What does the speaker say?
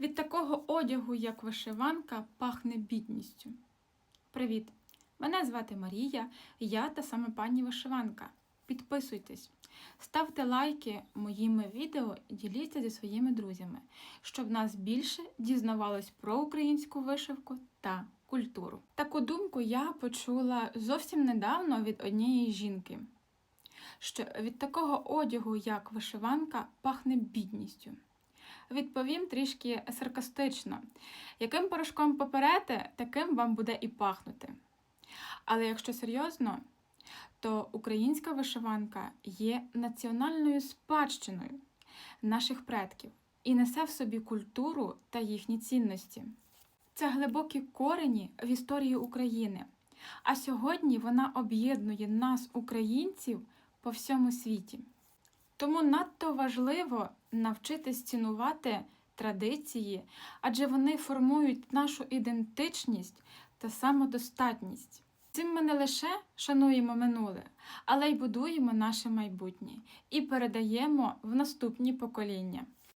Від такого одягу, як вишиванка, пахне бідністю. Привіт! Мене звати Марія, я та саме пані вишиванка. Підписуйтесь, ставте лайки моїми відео і діліться зі своїми друзями, щоб нас більше дізнавалось про українську вишивку та культуру. Таку думку я почула зовсім недавно від однієї жінки, що від такого одягу, як вишиванка, пахне бідністю. Відповім трішки саркастично. Яким порошком поперете, таким вам буде і пахнути. Але якщо серйозно, то українська вишиванка є національною спадщиною наших предків і несе в собі культуру та їхні цінності. Це глибокі корені в історії України. А сьогодні вона об'єднує нас, українців, по всьому світі. Тому надто важливо навчитись цінувати традиції, адже вони формують нашу ідентичність та самодостатність. Цим ми не лише шануємо минуле, але й будуємо наше майбутнє і передаємо в наступні покоління.